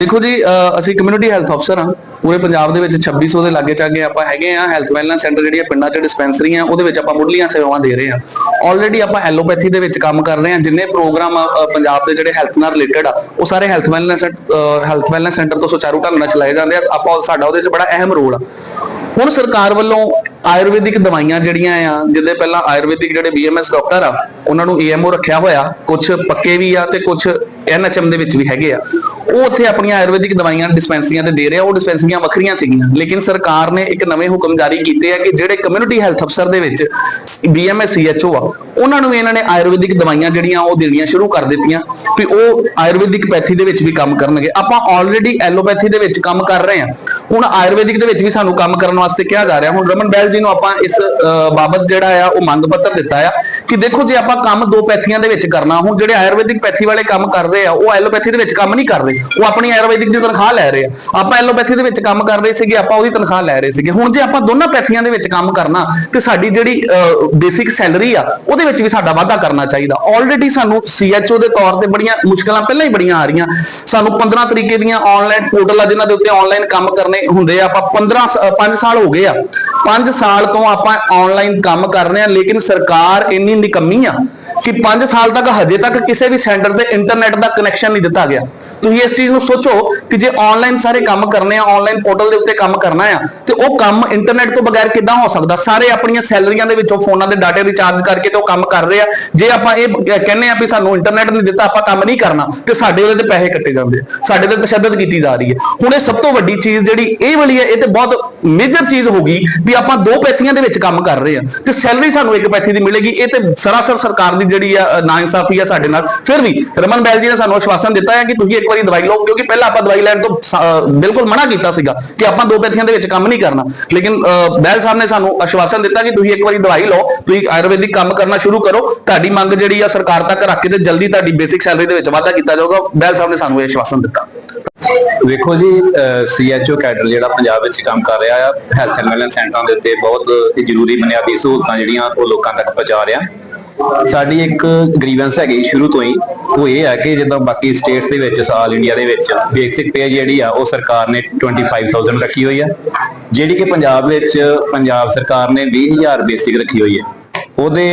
ਦੇਖੋ ਜੀ ਅਸੀਂ ਕਮਿਊਨਿਟੀ ਹੈਲਥ ਅਫਸਰ ਹਾਂ। ਪੂਰੇ ਪੰਜਾਬ ਦੇ ਵਿੱਚ 2600 ਦੇ ਲਾਗੇ ਚਾਗੇ ਆਪਾਂ ਹੈਗੇ ਆ ਹੈਲਥ ਵੈਲਨੈਸ ਸੈਂਟਰ ਜਿਹੜੀਆਂ ਪਿੰਡਾਂ 'ਚ ਡਿਸਪੈਂਸਰੀਆਂ ਉਹਦੇ ਵਿੱਚ ਆਪਾਂ ਮੁੱਢਲੀਆਂ ਸੇਵਾਵਾਂ ਦੇ ਰਹੇ ਹਾਂ। ਆਲਰੇਡੀ ਆਪਾਂ ਐਲੋਪੈਥੀ ਦੇ ਵਿੱਚ ਕੰਮ ਕਰ ਰਹੇ ਹਾਂ। ਜਿੰਨੇ ਪ੍ਰੋਗਰਾਮ ਪੰਜਾਬ ਦੇ ਜਿਹੜੇ ਹੈਲਥ ਨਾਲ ਰਿਲੇਟਡ ਆ, ਉਹ ਸਾਰੇ health wellness health wellness centre ਤੋਂ ਸੁਚਾਰੂ ਢੰਗ ਨਾਲ ਚਲਾਏ ਜਾਂਦੇ ਆ। ਆਪਾਂ ਸਾਡਾ ਉਹਦੇ 'ਚ ਬੜਾ ਅਹਿਮ ਰੋਲ ਆ। ਹੁਣ ਸਰਕਾਰ ਵੱਲੋਂ ਆਯੁਰਵੈਦਿਕ ਦਵਾਈਆਂ ਜਿਹੜੀਆਂ ਆ, ਜਿਹਦੇ ਪਹਿਲਾਂ ਆਯੁਰਵੈਦਿਕ ਜਿਹੜੇ ਬੀਐਮਐਸ ਡਾਕਟਰ ਆ, ਉਹਨਾਂ ਨੂੰ ਈਐਮਓ ਰੱਖਿਆ ਹੋਇਆ। ਕੁਝ ਪੱਕੇ ਵੀ ਆ ਤੇ ਕੁਝ ਐਨਐਚਐਮ ਦੇ ਵਿੱਚ ਵੀ ਹੈਗੇ ਆ। ਉਹ ਉੱਥੇ ਆਪਣੀਆਂ ਆਯੁਰਵੈਦਿਕ ਦਵਾਈਆਂ ਡਿਸਪੈਂਸਰੀਆਂ ਤੇ ਦੇ ਰਿਹਾ ਉਹ ਡਿਸਪੈਂਸਰੀਆਂ ਵੱਖਰੀਆਂ ਸੀਗੀਆਂ। ਲੇਕਿਨ ਸਰਕਾਰ ਨੇ ਇੱਕ ਨਵੇਂ ਹੁਕਮ ਜਾਰੀ ਕੀਤੇ ਆ ਕਿ ਜਿਹੜੇ ਕਮਿਊਨਿਟੀ ਹੈਲਥ ਅਫਸਰ ਦੇ ਵਿੱਚ ਬੀਐਮਐਸ ਸੀਐਚਓ ਆ, ਉਹਨਾਂ ਨੂੰ ਵੀ ਇਹਨਾਂ ਨੇ ਆਯੁਰਵੈਦਿਕ ਦਵਾਈਆਂ ਜਿਹੜੀਆਂ ਉਹ ਦੇਣੀਆਂ ਸ਼ੁਰੂ ਕਰ ਦਿੱਤੀਆਂ ਵੀ ਉਹ ਆਯੁਰਵੈਦਿਕ ਪੈਥੀ ਦੇ ਵਿੱਚ ਵੀ ਕੰਮ ਕਰਨਗੇ। ਆਪਾਂ ਆਲਰੇਡੀ ਐਲੋਪੈਥੀ ਦੇ ਵਿੱਚ ਕੰਮ ਕਰ ਰਹੇ ਹਾਂ ਹੁਣ ਆਯੁਰਵੈਦਿਕ ਦੇ ਵਿੱਚ ਵੀ ਸਾਨੂੰ ਕੰਮ ਕਰਨ ਵਾਸਤੇ ਕਿਹਾ ਜਾ ਰਿਹਾ। ਹੁਣ ਰਮਨ ਬੈਲ ਜੀ ਨੂੰ ਆਪਾਂ ਇਸ ਬਾਬਤ ਜਿਹੜਾ ਆ, ਉਹ ਮੰਗ ਪੱਤਰ ਦਿੱਤਾ ਆ ਕਿ ਦੇਖੋ ਜੇ ਆਪਾਂ ਕੰਮ ਦੋ ਪੈਥੀਆਂ ਦੇ ਵਿੱਚ ਕਰਨਾ, ਹੁਣ ਜਿਹੜੇ ਆਯੁਰਵੈਦਿਕ ਪੈਥੀ ਵਾਲੇ ਕੰਮ ਕਰ ਰਹੇ ਆ, ਉਹ ਐਲੋਪੈਥੀ ਦੇ ਵਿੱਚ ਕੰਮ ਨਹੀਂ ਕਰ ਰਹੇ। ਉਹ ਆਪਣੀ ਆਯੁਰਵੈਦਿਕ ਦੀ ਤਨਖਾਹ ਲੈ ਰਹੇ ਆ। ਆਪਾਂ ਐਲੋਪੈਥੀ ਦੇ ਵਿੱਚ ਕੰਮ ਕਰ ਰਹੇ ਸੀਗੇ, ਆਪਾਂ ਉਹਦੀ ਤਨਖਾਹ ਲੈ ਰਹੇ ਸੀਗੇ। ਹੁਣ ਜੇ ਆਪਾਂ ਦੋਨਾਂ ਪੈਥੀਆਂ ਦੇ ਵਿੱਚ ਕੰਮ ਕਰਨਾ, ਤੇ ਸਾਡੀ ਜਿਹੜੀ ਬੇਸਿਕ ਸੈਲਰੀ ਆ, ਉਹਦੇ ਵਿੱਚ ਵੀ ਸਾਡਾ ਵਾਧਾ ਕਰਨਾ ਚਾਹੀਦਾ। ਆਲਰੇਡੀ ਸਾਨੂੰ ਸੀਐਚਓ ਦੇ ਤੌਰ ਤੇ ਬੜੀਆਂ ਮੁਸ਼ਕਲਾਂ ਪਹਿਲਾਂ ਹੀ ਬੜੀਆਂ ਆ ਰਹੀਆਂ। ਸਾਨੂੰ 15 ਤਰੀਕੇ ਦੀਆਂ ਆਨਲਾਈਨ ਪੋਰਟਲ ਆ, ਜਿਨ੍ਹਾਂ ਦੇ ਉੱਤੇ ਆਨਲਾਈਨ ਕੰਮ ਕਰਨੇ ਹੁੰਦੇ ਆ। ਆਪਾਂ 15 5 ਸਾਲ ਹੋ ਗਏ ਆ। 5 ਸਾਲ ਤੋਂ ਆਪਾਂ ਆਨਲਾਈਨ ਕੰਮ ਕਰ ਰਹੇ ਆ, ਲੇਕਿਨ ਸਰਕਾਰ ਇੰਨੀ ਨਿਕੰਮੀ ਆ ਕਿ 5 ਸਾਲ ਤੱਕ ਹਜੇ ਤੱਕ ਕਿਸੇ ਵੀ ਸੈਂਟਰ ਤੇ ਇੰਟਰਨੈਟ ਦਾ ਕਨੈਕਸ਼ਨ ਨਹੀਂ ਦਿੱਤਾ ਗਿਆ। ਤੁਸੀਂ ਇਸ ਚੀਜ਼ ਨੂੰ ਸੋਚੋ ਕਿ ਜੇ ਆਨਲਾਈਨ ਸਾਰੇ ਕੰਮ ਕਰਨੇ ਆ ਆਨਲਾਈਨ ਪੋਰਟਲ ਦੇ ਉੱਤੇ ਕੰਮ ਕਰਨਾ ਆ, ਤੇ ਉਹ ਕੰਮ ਇੰਟਰਨੈਟ ਤੋਂ ਬਗੈਰ ਕਿੱਦਾਂ ਹੋ ਸਕਦਾ? ਸਾਰੇ ਆਪਣੀਆਂ ਸੈਲਰੀਆਂ ਦੇ ਵਿੱਚੋਂ ਫੋਨਾਂ ਦੇ ਡਾਟੇ ਰਿਚਾਰਜ ਕਰਕੇ ਤੇ ਉਹ ਕੰਮ ਕਰ ਰਹੇ ਆ। ਜੇ ਆਪਾਂ ਇਹ ਬ- ਆ ਵੀ ਸਾਨੂੰ ਇੰਟਰਨੈਟ ਨਹੀਂ ਦਿੱਤਾ, ਆਪਾਂ ਕੰਮ ਨਹੀਂ ਕਰਨਾ, ਤੇ ਸਾਡੇ ਉਹਦੇ ਤੇ ਪੈਸੇ ਕੱਟੇ ਜਾਂਦੇ ਆ। ਸਾਡੇ ਤੇ ਤਸ਼ੱਦਦ ਕੀਤੀ ਜਾ ਰਹੀ ਹੈ। ਹੁਣ ਇਹ ਸਭ ਤੋਂ ਵੱਡੀ ਚੀਜ਼ ਜਿਹੜੀ ਇਹ ਵਾਲੀ ਹੈ, ਇਹ ਤੇ ਬਹੁਤ ਮੇਜਰ ਚੀਜ਼ ਹੋ ਗਈ ਵੀ ਆਪਾਂ ਦੋ ਪੈਥੀਆਂ ਦੇ ਵਿੱਚ ਕੰਮ ਕਰ ਰਹੇ ਆ। ਤੇ ਸੈਲਰੀ ਸਾਨੂੰ ਇੱਕ ਪੈਥੀ ਦੀ ਮਿਲੇਗੀ, ਇਹ ਤੇ ਸਰਾਸਰ ਸਰਕਾਰ ਦੀ ਜਿਹੜੀ ਆ ਨਾ ਇਨਸਾਫ਼ੀ ਆ ਸਾਡੇ ਨਾਲ। ਫਿਰ ਵੀ ਰਮਨ ਬੈਲ ਜੀ ਨੇ ਸਾਨੂੰ ਆਸ਼ਵਾਸਨ ਦਿੱਤਾ ਹੈ ਕਿ ਤੁਸੀਂ ਇੱਕ ਵਾਰੀ ਦਵਾਈ ਲਓ ਕਿਉਂਕਿ ਪਹਿਲਾਂ ਆਪਾਂ ਦਵਾਈ ਲੈਣ ਤੋਂ ਬਿਲਕੁਲ ਮਨਾ ਕੀਤਾ ਸੀਗਾ ਕਿ ਆਪਾਂ ਦੋ ਪੈਥੀਆਂ ਦੇ ਵਿੱਚ ਕੰਮ ਨਹੀਂ ਕਰਨਾ। ਲੇਕਿਨ ਅ, ਸਾਹਿਬ ਨੇ ਸਾਨੂੰ ਆਸ਼ਵਾਸਨ ਦਿੱਤਾ ਕਿ ਤੁਸੀਂ ਇੱਕ ਵਾਰੀ ਦਵਾਈ ਲਓ ਤੁਸੀਂ ਆਯੁਰਵੈਦਿਕ ਕੰਮ ਕਰਨਾ ਸ਼ੁਰੂ ਕਰੋ ਤੁਹਾਡੀ ਮੰਗ ਜਿਹੜੀ ਆ ਸਰਕਾਰ ਤੱਕ ਰੱਖ ਕੇ ਤੇ ਜਲਦੀ ਤੁਹਾਡੀ ਬੇਸਿਕ ਸੈਲਰੀ ਦੇ ਵਿੱਚ ਵਾਧਾ ਕੀਤਾ ਜਾਊਗਾ। ਬੈਲ ਸਾਹਿਬ ਨੇ ਸਾਨੂੰ ਇਹ ਆਸ਼ਵਾਸਨ ਦਿੱਤਾ। ਵੇਖੋ ਜੀ ਸੀਐਚਓ ਕੈਡਰ ਜਿਹੜਾ ਪੰਜਾਬ ਵਿੱਚ ਕੰਮ ਕਰ ਰਿਹਾ ਆ ਹੈਲਥ ਐਂਡ ਵੈਲਨੈਸ ਸੈਂਟਰਾਂ ਦੇ ਉੱਤੇ ਬਹੁਤ ਹੀ ਜ਼ਰੂਰੀ ਬੁਨਿਆਦੀ ਸਹੂਲਤਾਂ ਜਿਹੜੀਆਂ ਉਹ ਲੋਕਾਂ ਤੱਕ ਪਹੁੰਚਾ ਰਿਹਾ। ਸਾਡੀ ਇੱਕ ਗ੍ਰੀਵੈਂਸ ਹੈਗੀ ਸ਼ੁਰੂ ਤੋਂ ਹੀ। ਉਹ ਇਹ ਹੈ ਕਿ ਜਿੱਦਾਂ ਬਾਕੀ ਸਟੇਟਸ ਦੇ ਵਿੱਚ ਆਲ ਇੰਡੀਆ ਦੇ ਵਿੱਚ ਬੇਸਿਕ ਪੇ ਜਿਹੜੀ ਆ, ਉਹ ਸਰਕਾਰ ਨੇ 25000 ਰੱਖੀ ਹੋਈ ਆ। ਜਿਹੜੀ ਕਿ ਪੰਜਾਬ ਵਿੱਚ, ਪੰਜਾਬ ਸਰਕਾਰ ਨੇ 20000 ਬੇਸਿਕ ਰੱਖੀ ਹੋਈ ਹੈ ਉਹਦੇ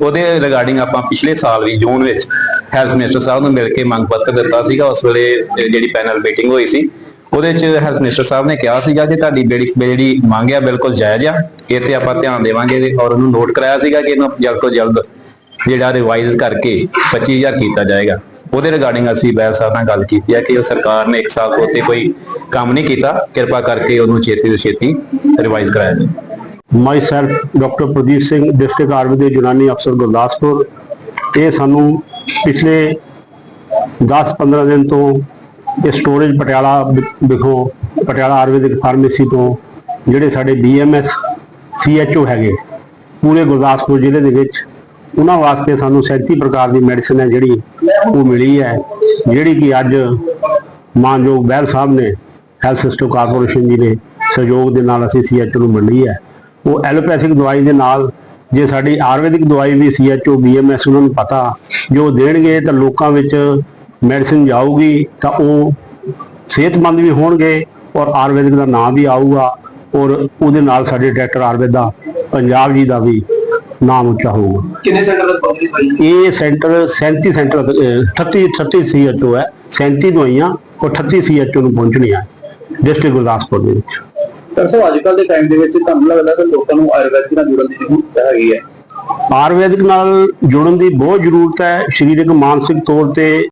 ਉਹਦੇ ਰਿਗਾਰਡਿੰਗ ਆਪਾਂ ਪਿਛਲੇ ਸਾਲ ਵੀ ਜੂਨ ਵਿੱਚ ਹੈਲਥ ਮਿਨਿਸਟਰ ਸਾਹਿਬ ਨੂੰ ਮਿਲ ਕੇ ਮੰਗ ਪੱਤਰ ਦਿੱਤਾ ਸੀਗਾ। ਉਸ ਵੇਲੇ ਜਿਹੜੀ ਪੈਨਲ ਮੀਟਿੰਗ ਹੋਈ ਸੀ ਉਹਦੇ ਚ ਹੈਲਥ ਮਿਨਿਸਟਰ ਸਾਹਿਬ ਨੇ ਕਿਹਾ ਸੀਗਾ ਕਿ ਤੁਹਾਡੀ ਜਿਹੜੀ ਜਿਹੜੀ ਮੰਗ ਆ ਬਿਲਕੁਲ ਜਾਇਜ਼ ਆ, ਇਹ ਤੇ ਆਪਾਂ ਧਿਆਨ ਦੇਵਾਂਗੇ ਔਰ ਉਹਨੂੰ ਨੋਟ ਕਰਾਇਆ ਸੀਗਾ ਕਿ ਇਹਨੂੰ ਜਲਦ ਤੋਂ ਜਲਦ ਜਿਹੜਾ ਰਿਵਾਈਜ਼ ਕਰਕੇ 25000 ਕੀਤਾ ਜਾਏਗਾ। ਉਹਦੇ ਰਿਗਾਰਡਿੰਗ ਅਸੀਂ ਬੈਲ ਸਾਹਿਬ ਨਾਲ ਗੱਲ ਕੀਤੀ ਹੈ ਕਿ ਉਹ ਸਰਕਾਰ ਨੇ 1 ਸਾਲ ਤੋਂ ਉੱਤੇ ਕੋਈ ਕੰਮ ਨਹੀਂ ਕੀਤਾ, ਕਿਰਪਾ ਕਰਕੇ ਉਹਨੂੰ ਛੇਤੀ ਤੋਂ ਛੇਤੀ ਰਿਵਾਈਜ਼ ਕਰਾਇਆ ਜਾਏ। Myself doctor Pradeep Singh district Ayurvedic Unani ਅਫਸਰ ਗੁਰਦਾਸਪੁਰ, ਇਹ ਸਾਨੂੰ ਪਿਛਲੇ 10-15 ਦਿਨ ਤੋਂ ਇਹ ਸਟੋਰੇਜ ਪਟਿਆਲਾ ਵਿ- ਵਿਖੋਂ ਪਟਿਆਲਾ ਆਯੁਰਵੈਦਿਕ ਫਾਰਮੇਸੀ ਤੋਂ ਜਿਹੜੇ ਸਾਡੇ ਬੀਐਮਐਸ ਸੀਐਚਓ ਹੈਗੇ, ਪੂਰੇ ਗੁਰਦਾਸਪੁਰ ਜ਼ਿਲ੍ਹੇ ਦੇ ਵਿੱਚ, ਉਹਨਾਂ ਵਾਸਤੇ ਸਾਨੂੰ 37 ਪ੍ਰਕਾਰ ਦੀ ਮੈਡੀਸਨ ਹੈ ਜਿਹੜੀ ਉਹ ਮਿਲੀ ਹੈ, ਜਿਹੜੀ ਕਿ ਅੱਜ ਮਾਨਯੋਗ ਬੈਲ ਸਾਹਿਬ ਨੇ ਹੈਲਥ ਸਿਸਟਮ ਕਾਰਪੋਰੇਸ਼ਨ ਜੀ ਨੇ ਸਹਿਯੋਗ ਦੇ ਨਾਲ ਅਸੀਂ ਸੀਐਚਓ ਨੂੰ ਵੰਡੀ ਹੈ। ਉਹ ਐਲੋਪੈਥਿਕ ਦਵਾਈ ਦੇ ਨਾਲ, ਜੇ ਸਾਡੀ ਆਯੁਰਵੈਦਿਕ ਦਵਾਈ ਵੀ ਸੀਐਚਓ ਬੀਐਮਐਸ ਉਹਨਾਂ ਨੂੰ ਪਤਾ ਜੋ ਦੇਣਗੇ, ਤਾਂ ਲੋਕਾਂ ਵਿੱਚ ਮੈਡੀਸਿਨ ਜਾਊਗੀ ਤਾਂ ਉਹ ਸਿਹਤਮੰਦ ਵੀ ਹੋਣਗੇ ਔਰ ਆਯੁਰਵੈਦਿਕ ਦਾ ਨਾਮ ਵੀ ਆਊਗਾ ਔਰ ਉਹਦੇ ਨਾਲ ਸਾਡੇ ਡਾਕਟਰ ਆਯੁਰਵੈਦ ਦਾ ਪੰਜਾਬ ਜੀ ਦਾ ਵੀ ਨਾਮ ਉੱਚਾ ਹੋਊਗਾ। ਕਿੰਨੇ ਸੈਂਟਰ ਤੱਕ ਪਹੁੰਚੀ ਭਾਈ? ਇਹ ਸੈਂਟਰ 37 ਸੈਂਟਰ ਅਹ, 38 38 ਸੀਐਚਓ ਹੈ। 37 ਦਵਾਈਆਂ ਔਰ 38 ਸੀਐਚਓ ਨੂੰ ਪਹੁੰਚਣੀਆਂ ਡਿਸਟ੍ਰਿਕਟ ਗੁਰਦਾਸਪੁਰ ਦੇ ਵਿੱਚ। ਸੋ ਅੱਜ ਕੱਲ ਦੇ ਟਾਈਮ ਦੇ ਵਿੱਚ ਤੁਹਾਨੂੰ ਲੱਗਦਾ ਕਿ ਲੋਕਾਂ ਨੂੰ ਆਯੁਰਵੈਦਿਕ ਨਾਲ ਜੁੜਨ ਦੀ ਜ਼ਰੂਰਤ ਹੈਗੀ ਹੈ। ਆਯੁਰਵੈਦਿਕ ਨਾਲ ਜੁੜਨ ਦੀ ਬਹੁਤ ਜ਼ਰੂਰਤ ਹੈ। ਸਰੀਰਕ ਮਾਨਸਿਕ ਤੌਰ ਤੇ